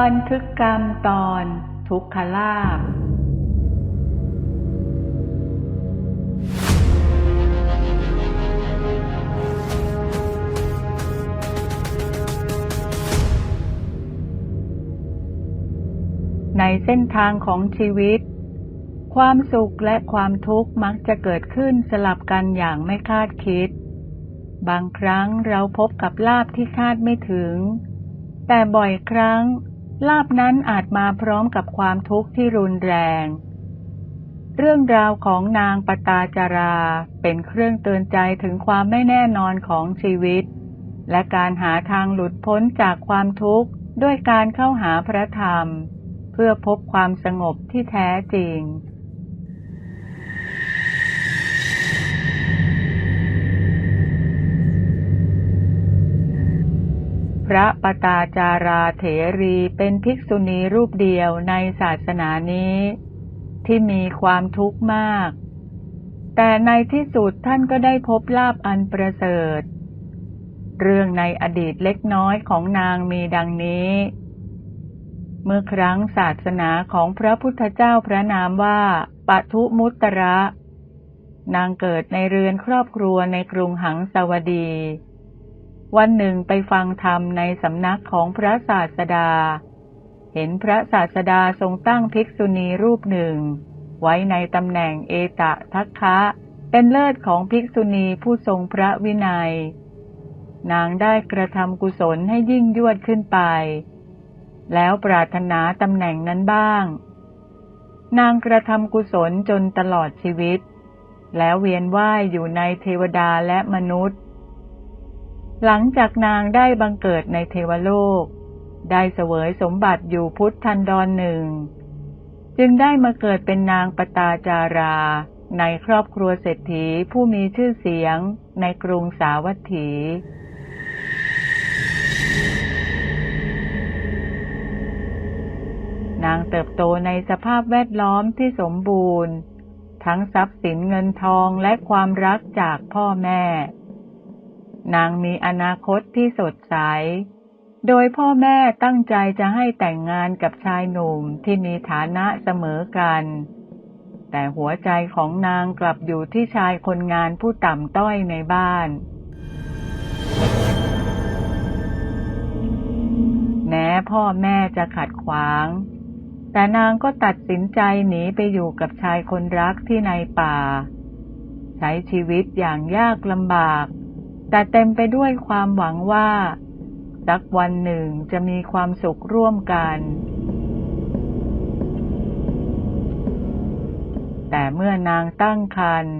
บันทึกกรรมตอนทุกขลาภในเส้นทางของชีวิต ความสุขและความทุกข์มักจะเกิดขึ้นสลับกันอย่างไม่คาดคิด บางครั้งเราพบกับลาบที่คาดไม่ถึง แต่บ่อยครั้ง ลาบนั้นอาจมาพร้อมกับความทุกข์ที่รุนแรง เรื่องราวของนางปตาจาราเป็นเครื่องเตือนใจถึงความไม่แน่นอนของชีวิต และการหาทางหลุดพ้นจากความทุกข์ด้วยการเข้าหาพระธรรม เพื่อพบความสงบที่แท้จริง ระปตาจาราเถรีเป็นภิกษุณีรูปเดียวในศาสนานี้ ที่มีความทุกข์มาก แต่ในที่สุดท่านก็ได้พบลาบอันประเสริฐ เรื่องในอดีตเล็กน้อยของนางมีดังนี้ เมื่อครั้งศาสนาของพระพุทธเจ้าพระนามว่าปทุมุตระ นางเกิดในเรือนครอบครัวในกรุงหังสาวดี วันหนึ่งไปฟังธรรมในสำนักของพระศาสดา เห็นพระศาสดาทรงตั้งภิกษุณีรูปหนึ่ง ไว้ในตำแหน่งเอตะทัคคะ เป็นเลิศของภิกษุณีผู้ทรงพระวินัย นางได้กระทำกุศลให้ยิ่งยวดขึ้นไป แล้วปรารถนาตำแหน่งนั้นบ้าง นางกระทำกุศลจนตลอดชีวิต แล้วเวียนว่ายอยู่ในเทวดาและมนุษย์ หลังจากนางได้บังเกิดในเทวโลก ได้เสวยสมบัติอยู่พุทธันดรหนึ่ง จึงได้มาเกิดเป็นนางปตาจารา ในครอบครัวเศรษฐีผู้มีชื่อเสียงในกรุงสาวัตถี นางเติบโตในสภาพแวดล้อมที่สมบูรณ์ ทั้งทรัพย์สินเงินทองและความรักจากพ่อแม่ นางมีอนาคตที่สดใส โดยพ่อแม่ตั้งใจจะให้แต่งงานกับชายหนุ่มที่มีฐานะเสมอกัน แต่หัวใจของนางกลับอยู่ที่ชายคนงานผู้ต่ำต้อยในบ้าน แม้พ่อแม่จะขัดขวาง แต่นางก็ตัดสินใจหนีไปอยู่กับชายคนรักที่ในป่า ใช้ชีวิตอย่างยากลำบาก แต่เต็มไปด้วยความหวังว่า สักวันหนึ่งจะมีความสุขร่วมกัน แต่เมื่อนางตั้งครรภ์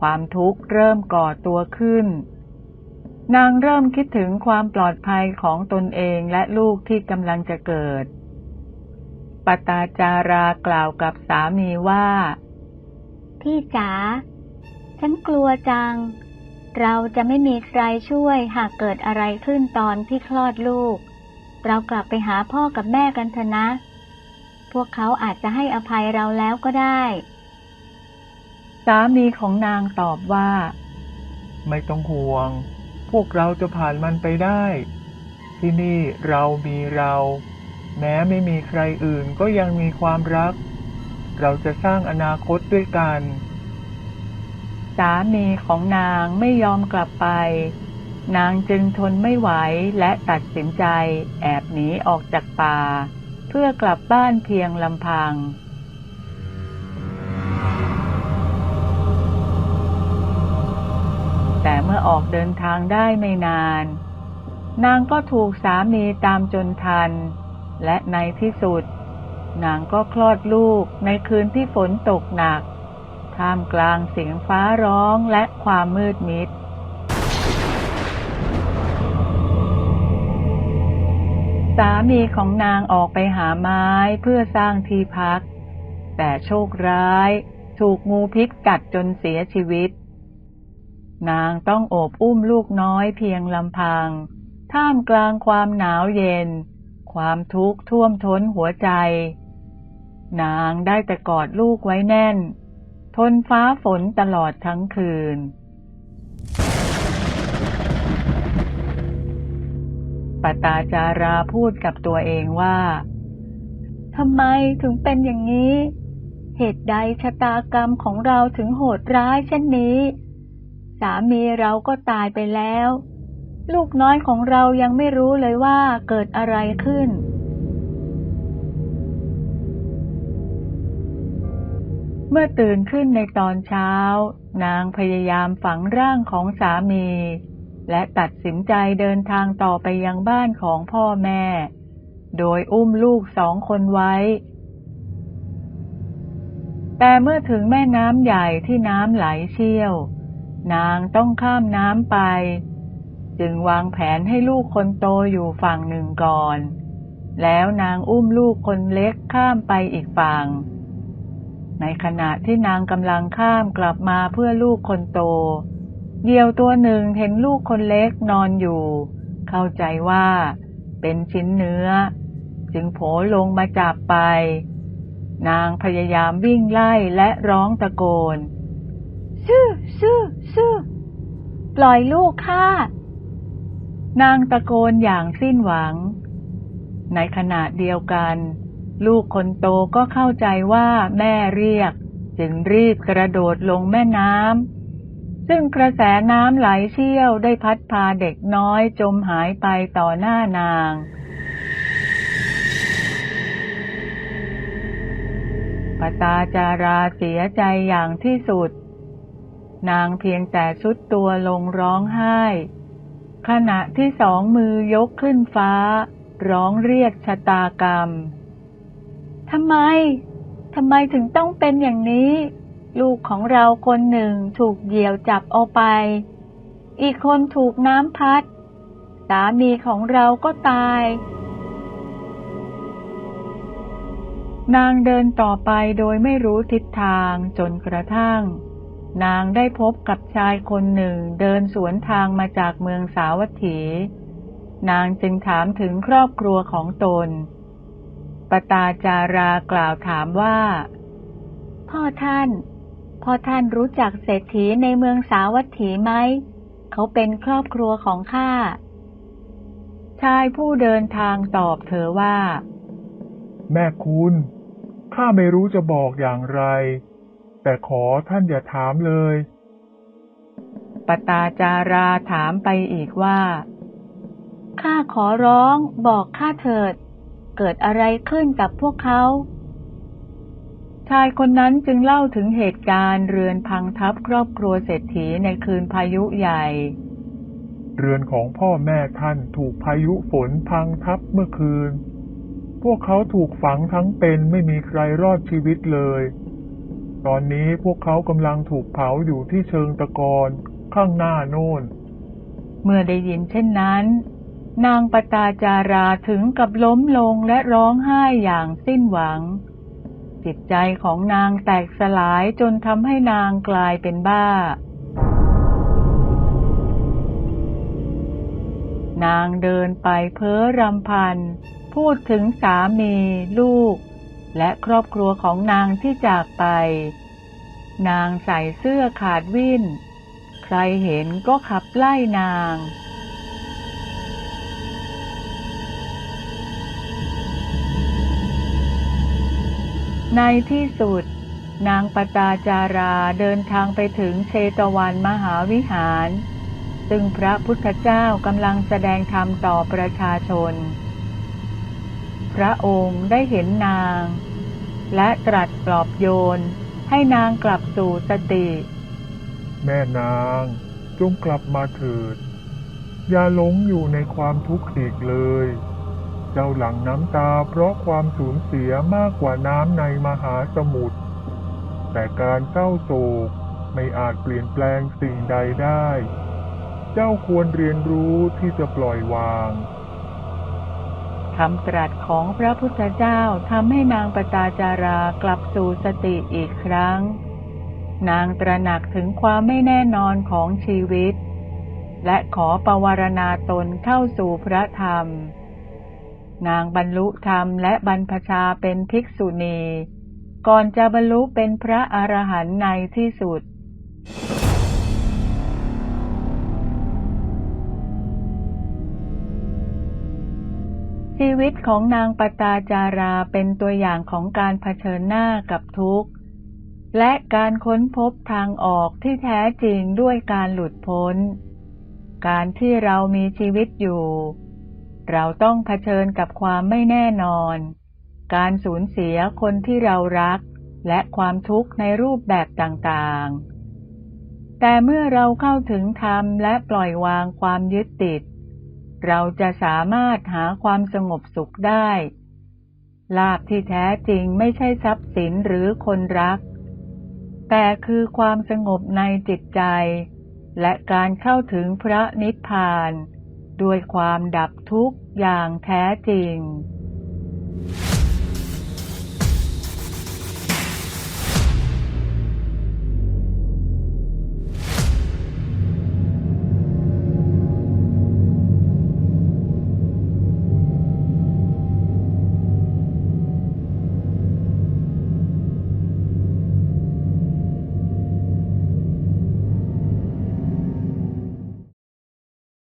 ความทุกข์เริ่มก่อตัวขึ้น นางเริ่มคิดถึงความปลอดภัยของตนเองและลูกที่กำลังจะเกิด ปตาจารากล่าวกับสามีว่า พี่จ๋าฉันกลัวจัง เราจะไม่มีใครช่วยหากเกิดอะไรขึ้นตอนที่คลอดลูก เรากลับไปหาพ่อกับแม่กันเถอะนะ พวกเขาอาจจะให้อภัยเราแล้วก็ได้ สามีของนางตอบว่า ไม่ต้องห่วง พวกเราจะผ่านมันไปได้ ที่นี่เรามีเรา แม้ไม่มีใครอื่นก็ยังมีความรัก เราจะสร้างอนาคตด้วยกัน สามีของนางไม่ยอมกลับไป นางจึงทนไม่ไหวและตัดสินใจแอบหนีออกจากป่า เพื่อกลับบ้านเพียงลำพังแต่เมื่อออกเดินทางได้ไม่นาน นางก็ถูกสามีตามจนทัน และในที่สุด นางก็คลอดลูกในคืนที่ฝนตกหนัก ท่ามกลางเสียงฟ้าร้องและความมืดมิด สามีของนางออกไปหาไม้เพื่อสร้างที่พัก แต่โชคร้ายถูกงูพิษกัดจนเสียชีวิต นางต้องโอบอุ้มลูกน้อยเพียงลำพัง ท่ามกลางความหนาวเย็น ความทุกข์ท่วมท้นหัวใจนางได้แต่กอดลูกไว้แน่น ทนฟ้าฝนตลอดทั้งคืน ปตาจาราพูดกับตัวเองว่า ทำไมถึงเป็นอย่างนี้ เหตุใดชะตากรรมของเราถึงโหดร้ายเช่นนี้ สามีเราก็ตายไปแล้ว ลูกน้อยของเรายังไม่รู้เลยว่าเกิดอะไรขึ้น เมื่อตื่นขึ้นในตอนเช้า นางพยายามฝังร่างของสามี และตัดสินใจเดินทางต่อไปยังบ้านของพ่อแม่ โดยอุ้มลูกสองคนไว้ แต่เมื่อถึงแม่น้ำใหญ่ที่น้ำไหลเชี่ยว นางต้องข้ามน้ำไป จึงวางแผนให้ลูกคนโตอยู่ฝั่งหนึ่งก่อน แล้วนางอุ้มลูกคนเล็กข้ามไปอีกฝั่ง ในขณะที่นางกำลังข้ามกลับมาเพื่อลูกคนโตเหยี่ยวตัวหนึ่งเห็นลูกคนเล็กนอนอยู่ เข้าใจว่า เป็นชิ้นเนื้อ จึงโผลงมาจับไป นางพยายามวิ่งไล่และร้องตะโกน ซื่อซื่อซื่อปล่อยลูกข้านางตะโกนอย่างสิ้นหวัง ในขณะเดียวกัน ลูกคนโตก็เข้าใจว่าแม่เรียก จึงรีบกระโดดลงแม่น้ำซึ่งกระแสน้ำไหลเชี่ยวได้พัดพาเด็กน้อยจมหายไปต่อหน้านาง ปตาจาราเสียใจอย่างที่สุด นางเพียงแต่ชุดตัวลงร้องไห้ ขณะที่สองมือยกขึ้นฟ้า ร้องเรียกชะตากรรม ทำไม ทำไมถึงต้องเป็นอย่างนี้ ลูกของเราคนหนึ่งถูกเหยี่ยวจับเอาไป อีกคนถูกน้ำพัด สามีของเราก็ตาย นางเดินต่อไปโดยไม่รู้ทิศทางจนกระทั่ง นางได้พบกับชายคนหนึ่งเดินสวนทางมาจากเมืองสาวัตถี นางจึงถามถึงครอบครัวของตน ปตาจารากล่าวถามว่า พ่อท่าน พ่อท่านรู้จักเศรษฐีในเมืองสาวัตถีไหม เขาเป็นครอบครัวของข้า ชายผู้เดินทางตอบเธอว่า แม่คุณ ข้าไม่รู้จะบอกอย่างไร แต่ขอท่านอย่าถามเลย ปตาจาราถามไปอีกว่า ข้าขอร้องบอกข้าเถิด เกิดอะไรขึ้นกับพวกเขา ชายคนนั้นจึงเล่าถึงเหตุการณ์เรือนพังทับครอบครัวเศรษฐีในคืนพายุใหญ่ เรือนของพ่อแม่ท่านถูกพายุฝนพังทับเมื่อคืน พวกเขาถูกฝังทั้งเป็นไม่มีใครรอดชีวิตเลย ตอนนี้พวกเขากำลังถูกเผาอยู่ที่เชิงตะกอนข้างหน้าโน่นเมื่อได้ยินเช่นนั้น นางปตาจาราถึงกับล้มลงและร้องไห้อย่างสิ้นหวัง จิตใจของนางแตกสลายจนทำให้นางกลายเป็นบ้า นางเดินไปเพ้อรำพัน พูดถึงสามีลูก และครอบครัวของนางที่จากไป นางใส่เสื้อขาดวิ่น ใครเห็นก็ขับไล่นาง ในที่สุด นางปตาจาราเดินทางไปถึงเชตวันมหาวิหาร ซึ่งพระพุทธเจ้ากำลังแสดงธรรมต่อประชาชน พระองค์ได้เห็นนาง และตรัสปลอบโยน ให้นางกลับสู่สติ แม่นางจงกลับมาเถิด อย่าหลงอยู่ในความทุกข์อีกเลย เจ้าหลังน้ำตาเพราะความสูญเสียมากกว่าน้ำในมหาสมุทร แต่การเศร้าโศกไม่อาจเปลี่ยนแปลงสิ่งใดได้ เจ้าควรเรียนรู้ที่จะปล่อยวางคำตรัสของพระพุทธเจ้าทำให้นางปตาจารากลับสู่สติอีกครั้ง นางตระหนักถึงความไม่แน่นอนของชีวิต และขอปวารณาตนเข้าสู่พระธรรม นางบรรลุธรรมและบรรพชาเป็นภิกษุณี ก่อนจะบรรลุเป็นพระอรหันต์ในที่สุด ชีวิตของนางปตาจาราเป็นตัวอย่างของการเผชิญหน้ากับทุกข์ และการค้นพบทางออกที่แท้จริงด้วยการหลุดพ้น การที่เรามีชีวิตอยู่ เราต้องเผชิญกับความไม่แน่นอน การสูญเสียคนที่เรารัก และความทุกข์ในรูปแบบต่างๆ แต่เมื่อเราเข้าถึงธรรมและปล่อยวางความยึดติด เราจะสามารถหาความสงบสุขได้ ลาภที่แท้จริงไม่ใช่ทรัพย์สินหรือคนรัก แต่คือความสงบในจิตใจ และการเข้าถึงพระนิพพาน ด้วยความดับทุกข์อย่างแท้จริง